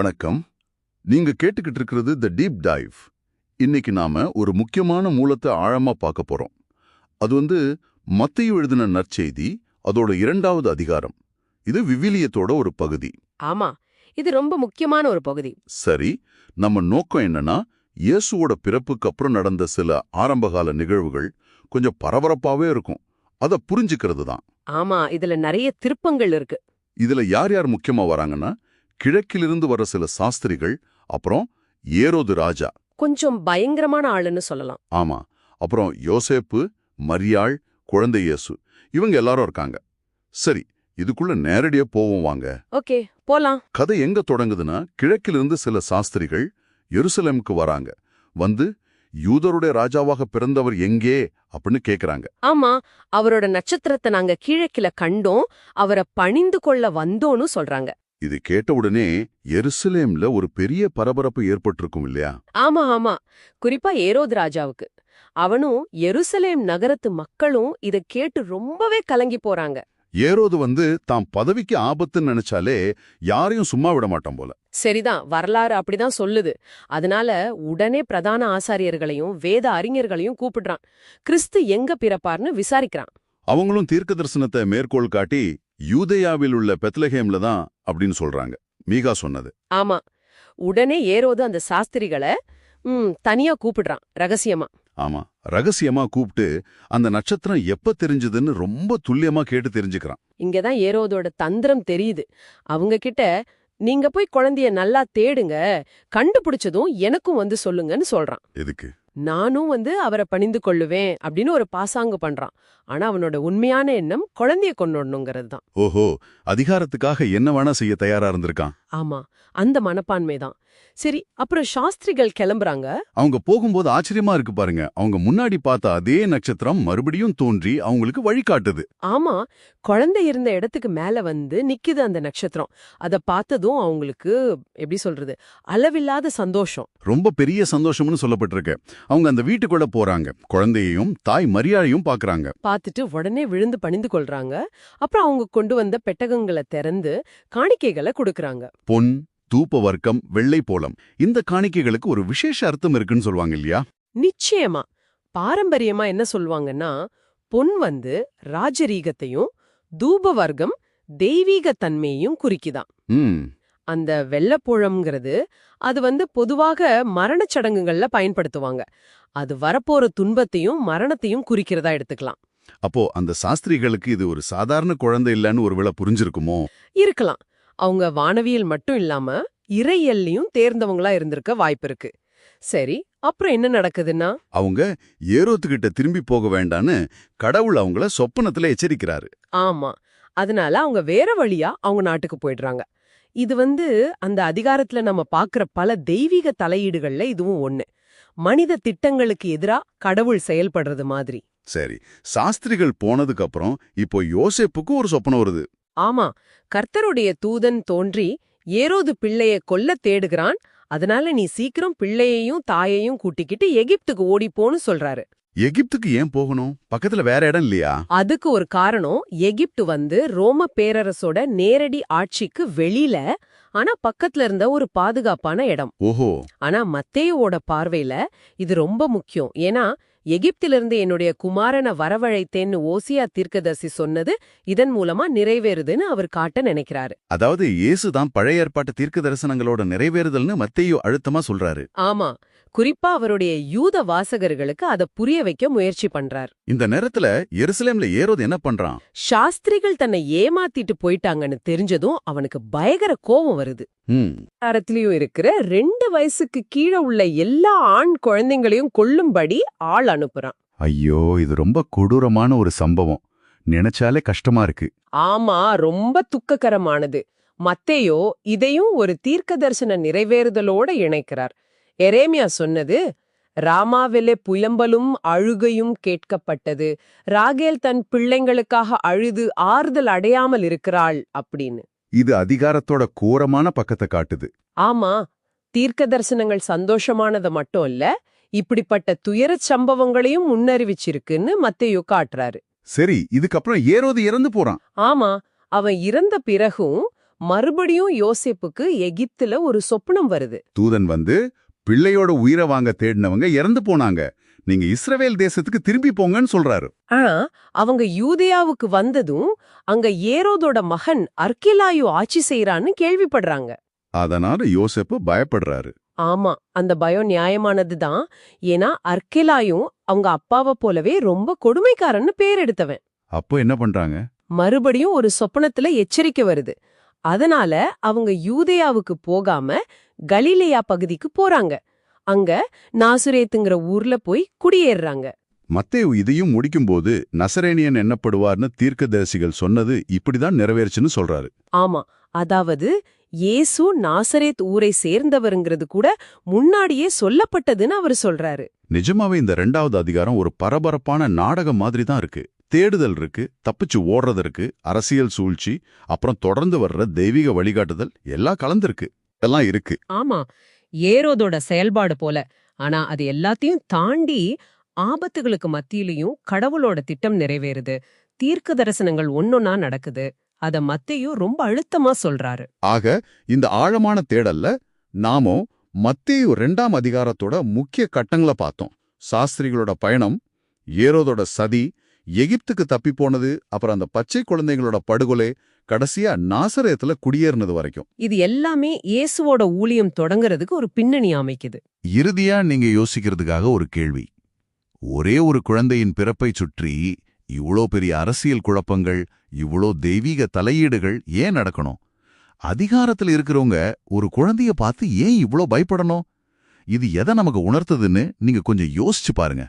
வணக்கம். நீங்க கேட்டுக்கிட்டு இருக்கிறது த டீப் டைவ் இன்னைக்கு நாம ஒரு முக்கியமான மூலத்தை ஆழமா பார்க்க போறோம். அது வந்து மத்தையு எழுதின நற்செய்தி அதோட இரண்டாவது அதிகாரம். இது விவிலியத்தோட ஒரு பகுதி. ஆமா இது ரொம்ப முக்கியமான ஒரு பகுதி. சரி நம்ம நோக்கம் என்னன்னா இயேசுவோட பிறப்புக்கு அப்புறம் நடந்த சில ஆரம்பகால நிகழ்வுகள் கொஞ்சம் பரபரப்பாவே இருக்கும். அதை புரிஞ்சுக்கிறது தான் ஆமா இதுல நிறைய திருப்பங்கள் இருக்கு. இதுல யார் யார் முக்கியமா வராங்கன்னா கிழக்கிலிருந்து வர சில சாஸ்திரிகள் அப்புறம் ஏரோது ராஜா. கொஞ்சம் பயங்கரமான ஆளுன்னு சொல்லலாம். ஆமா. அப்புறம் யோசேப்பு மரியாள் குழந்தை இயேசு. இவங்க எல்லாரும் இருக்காங்க. சரி இதுக்குள்ள நேரடியா போவோம் வாங்க. ஓகே போலாம். கதை எங்க தொடங்குதுன்னா கிழக்கிலிருந்து சில சாஸ்திரிகள் எருசலேமுக்கு வராங்க. வந்து யூதருடைய ராஜாவாக பிறந்தவர் எங்கே? அப்படின்னு கேக்குறாங்க. ஆமா அவரோட நட்சத்திரத்தை நாங்க கீழக்கில கண்டோம் அவரை பணிந்து கொள்ள வந்தோன்னு சொல்றாங்க. இது கேட்ட உடனே எருசலேம்ல ஒரு பெரிய பரபரப்பு ஏற்பட்டிருக்கும் இல்லையா? ஆமா ஆமா. குறிப்பா ஏரோது ராஜாவுக்கு. அவனும் எருசலேம் நகரத்து மக்களும் இத கேட்டு ரொம்பவே கலங்கி போறாங்க. ஏரோது வந்து தாம் பதவிக்கு ஆபத்துன்னு நினைச்சாலே யாரையும் சும்மா விட மாட்டான் போல. சரிதான் வரலாறு அப்படிதான் சொல்லுது. அதனால உடனே பிரதான ஆசாரியர்களையும் வேத அறிஞர்களையும் கூப்பிடுறான். கிறிஸ்து எங்க பிறப்பார்னு விசாரிக்கிறான். அவங்களும் தீர்க்க தரிசனத்தை மேற்கோள் காட்டி யூதேயாவில் உள்ள பெத்லஹேம்ல தான் அப்படின்னு சொல்றாங்க. மீகா சொன்னது. ஆமா. உடனே ஏரோது அந்த சாஸ்திரிகளை தனியா கூப்பிடுறான் ரகசியமா. ஆமா. ரகசியமா கூப்பிட்டு அந்த நட்சத்திரம் எப்ப தெரிஞ்சதுன்னு ரொம்ப துல்லியமா கேட்டு தெரிஞ்சுக்கிறான். இங்கதான் ஏரோதோட தந்திரம் தெரியுது. அவங்க கிட்ட நீங்க போய் குழந்தைய நல்லா தேடுங்க. கண்டுபிடிச்சதும் எனக்கும் வந்து சொல்லுங்கன்னு சொல்றான். எதுக்கு? நானும் வந்து அவரை பணிந்து கொள்ளுவேன் அப்படின்னு ஒரு பாசாங்கு பண்றான். ஆனா அவனோட உண்மையான எண்ணம் குழந்தைய கொண்டுடணுங்கிறது தான் ஓஹோ அதிகாரத்துக்காக என்ன வேணா செய்ய தயாரா இருந்திருக்கான். ஆமா அந்த மனப்பான்மை தான். சரி அப்புறம் சாஸ்திரிகள் கிளம்புறாங்க. அவங்க போகும்போது ஆச்சரியமா இருக்கு பாருங்க. அவங்க முன்னாடி பார்த்த அதே நட்சத்திரம் மறுபடியும் தோன்றி அவங்களுக்கு வழிகாட்டுது. ஆமா குழந்தை இருந்த இடத்துக்கு மேல வந்து நிக்குது அந்த நட்சத்திரம். அத பார்த்ததும் அவங்களுக்கு எப்படி சொல்றது அளவில்லாத சந்தோஷம். ரொம்ப பெரிய சந்தோஷம்னு சொல்லப்பட்டிருக்கு. அவங்க அந்த வீட்டுக்குள்ள போறாங்க. குழந்தையையும் தாய் மரியாதையும் பாக்குறாங்க. பார்த்துட்டு உடனே விழுந்து பணிந்து கொள்றாங்க. அப்புறம் அவங்க கொண்டு வந்த பெட்டகங்களை திறந்து காணிக்கைகளை கொடுக்கறாங்க. பொன் தூப வர்க்கம் வெள்ளை போலம். இந்த காணிக்கைகளுக்கு ஒரு விசேஷ அர்த்தம் இருக்குன்னு சொல்லுவாங்க இல்லையா? நிச்சயமா. பாரம்பரியமா என்ன சொல்லுவாங்கன்னா பொன் வந்து ராஜரீகத்தையும் தூப வர்க்கம் தெய்வீக தன்மையையும் குறிக்குதாம் ம். அந்த வெள்ளப்புழம்ங்கிறது அது வந்து பொதுவாக மரணச் சடங்குகள்ல பயன்படுத்துவாங்க. அது வரப்போற துன்பத்தையும் மரணத்தையும் குறிக்கிறதா எடுத்துக்கலாம். அப்போ அந்த சாஸ்திரிகளுக்கு இது ஒரு சாதாரண குழந்தை இல்லைன்னு ஒருவேளை புரிஞ்சிருக்குமோ? இருக்கலாம். அவங்க வானவியல் மட்டும் இல்லாம இறையல்லையும் தேர்ந்தவங்களா இருந்திருக்க வாய்ப்பு இருக்கு. சரி அப்புறம் என்ன நடக்குதுன்னா? அவங்க ஏரோத்துக்கிட்ட திரும்பி போக வேண்டான்னு கடவுள் அவங்கள சொப்பனத்துல எச்சரிக்கிறாரு. ஆமா. அதனால அவங்க வேற வழியா அவங்க நாட்டுக்கு போயிடுறாங்க. இது வந்து அந்த அதிகாரத்துல நம்ம பாக்குற பல தெய்வீக தலையீடுகள்ல இதுவும் ஒண்ணு. மனித திட்டங்களுக்கு எதிரா கடவுள் செயல்படுறது மாதிரி. சரி சாஸ்திரிகள் போனதுக்கு அப்புறம் இப்போ யோசேப்புக்கு ஒரு சொப்பனம் வருது. ஆமா கர்த்தருடைய தூதன் தோன்றி ஏரோது பிள்ளைய கொல்ல தேடுகிறான் அதனால நீ சீக்கிரம் பிள்ளையையும் தாயையும் கூட்டிக்கிட்டு எகிப்துக்கு ஓடிப்போன்னு சொல்றாரு. எகிப்துக்கு ஏன் போகணும்? பக்கத்துல வேற இடம் இல்லையா? அதுக்கு ஒரு காரணம் எகிப்து வந்து ரோம பேரரசோட நேரடி ஆட்சிக்கு வெளியில ஆனா பக்கத்துல இருந்த ஒரு பாதுகாப்பான இடம். ஓஹோ. ஆனா மத்தேயோட பார்வையில இது ரொம்ப முக்கியம். ஏன்னா எகிப்திலிருந்து என்னுடைய குமாரனை வரவழைத்தேன்னு ஓசியா தீர்க்கதரிசி சொன்னது இதன் மூலமா நிறைவேறுதுன்னு அவர் காட்ட நினைக்கிறாரு. அதாவது இயேசுதான் பழைய ஏற்பாட்டு தீர்க்க தரிசனங்களோட நிறைவேறுதல்னு மத்தேயு அழுத்தமா சொல்றாரு. ஆமா. குறிப்பா அவருடைய யூத வாசகர்களுக்கு அத புரிய வைக்க முயற்சி பண்றார். இந்த நேரத்துல எருசலேம்ல ஏரோது என்ன பண்றான்? சாஸ்திரிகள் தன்னை ஏமாத்திட்டு போயிட்டாங்கன்னு தெரிஞ்சதும் அவனுக்கு பயங்கர கோபம் வருது. ம். அதிகாரத்திலயும் இருக்கிற ரெண்டு வயசுக்கு கீழே உள்ள எல்லா ஆண் குழந்தைங்களையும் கொல்லும்படி ஆள் அனுப்புறான். ஐயோ இது ரொம்ப கொடூரமான ஒரு சம்பவம். நினைச்சாலே கஷ்டமா இருக்கு. ஆமா ரொம்ப துக்ககரமானது. மத்தேயோ இதையும் ஒரு தீர்க்க தரிசன நிறைவேறுதலோட இணைக்கிறார். எரேமியா சொன்னது ராமாவிலே புலம்பலும் அழுகையும் கேட்கப்பட்டது. ராகேல் தன் பிள்ளைங்களுக்காக அழுது ஆறுதல் அடையாமல் இருக்கிறாள் அப்படின்னு. இது அதிகாரத்தோட கோரமான பக்கத்தை காட்டுது. ஆமா தீர்க்க தரிசனங்கள் சந்தோஷமானது மட்டும் இல்ல இப்படிப்பட்ட துயரச் சம்பவங்களையும் முன்னறிவிச்சிருக்குன்னு மத்தேயு காட்டுறாரு. சரி இதுக்கப்புறம் ஏரோது இறந்து போறான். ஆமா அவன் இறந்த பிறகும் மறுபடியும் யோசேப்புக்கு எகிப்துல ஒரு சொப்பனம் வருது. தூதன் வந்து பிள்ளையோட உயிரை வாங்க தேடினவங்க இறந்து போனாங்க. நீங்க இஸ்ரவேல் தேசத்துக்கு திரும்பி போங்கன்னு சொல்றாரு. ஆனா அவங்க யூதேயாவுக்கு வந்ததும் அங்க ஏரோதோட மகன் அர்க்கிலாயு ஆட்சி செய்யறான்னு கேள்விப்படுறாங்க. அதனால யோசேப்பு பயப்படுறாரு. ஆமா அந்த பயம் நியாயமானதுதான் ஏன்னா அர்க்கிலாயும் அவங்க அப்பாவை போலவே ரொம்ப கொடுமைக்காரன்னு பேர் எடுத்தவன். அப்போ என்ன பண்றாங்க? மறுபடியும் ஒரு சொப்பனத்துல எச்சரிக்கை வருது. அதனால அவங்க யூதேயாவுக்கு போகாம கலிலேயா பகுதிக்கு போறாங்க. அங்க நாசுரேத்துங்கிற ஊர்ல போய் குடியேறுறாங்க. மத்தேயு இதையும் முடிக்கும்போது நசரேனியன் என்னப்படுவார்னு தீர்க்கதரிசிகள் சொன்னது இப்படிதான் நிறைவேறுச்சுன்னு சொல்றாரு. ஆமா அதாவது இயேசு நாசரேத் ஊரை சேர்ந்தவருங்கிறது கூட முன்னாடியே சொல்லப்பட்டதுன்னு அவர் சொல்றாரு. நிஜமாவே இந்த ரெண்டாவது அதிகாரம் ஒரு பரபரப்பான நாடகம் மாதிரி தான் இருக்கு. தேடுதல் இருக்கு தப்பிச்சு ஓடுறது இருக்கு அரசியல் சூழ்ச்சி அப்புறம் தொடர்ந்து வர்ற தெய்வீக வழிகாட்டுதல் எல்லாம் கலந்திருக்கு. எல்லாம் இருக்கு. ஆமா ஏரோதோட செயல்பாடு போல. ஆனா அது எல்லாத்தையும் தாண்டி ஆபத்துகளுக்கு மத்தியிலையும் கடவுளோட திட்டம் நிறைவேறுது. தீர்க்க தரிசனங்கள் ஒன்னொன்னா நடக்குது. அத மத்தையும் ரொம்ப அழுத்தமா சொல்றாரு. ஆக இந்த ஆழமான தேடல்ல நாமோ மத்தேயு ரெண்டாம் அதிகாரத்தோட முக்கிய கட்டங்களை பார்த்தோம். சாஸ்திரிகளோட பயணம் ஏரோதோட சதி எகிப்துக்கு தப்பி போனது அப்புறம் அந்த பச்சை குழந்தைகளோட படுகொலை கடைசியா நாசரேத்துல குடியேறினது வரைக்கும். இது எல்லாமே இயேசுவோட ஊழியம் தொடங்குறதுக்கு ஒரு பின்னணி அமைக்குது. இறுதியா நீங்க யோசிக்கிறதுக்காக ஒரு கேள்வி. ஒரே ஒரு குழந்தையின் பிறப்பை சுற்றி இவ்ளோ பெரிய அரசியல் குழப்பங்கள் இவ்ளோ தெய்வீக தலையீடுகள் ஏன் நடக்கணும்? அதிகாரத்துல இருக்கிறவங்க ஒரு குழந்தைய பார்த்து ஏன் இவ்ளோ பயப்படணும்? இது எதை நமக்கு உணர்த்துதுன்னு நீங்க கொஞ்சம் யோசிச்சு பாருங்க.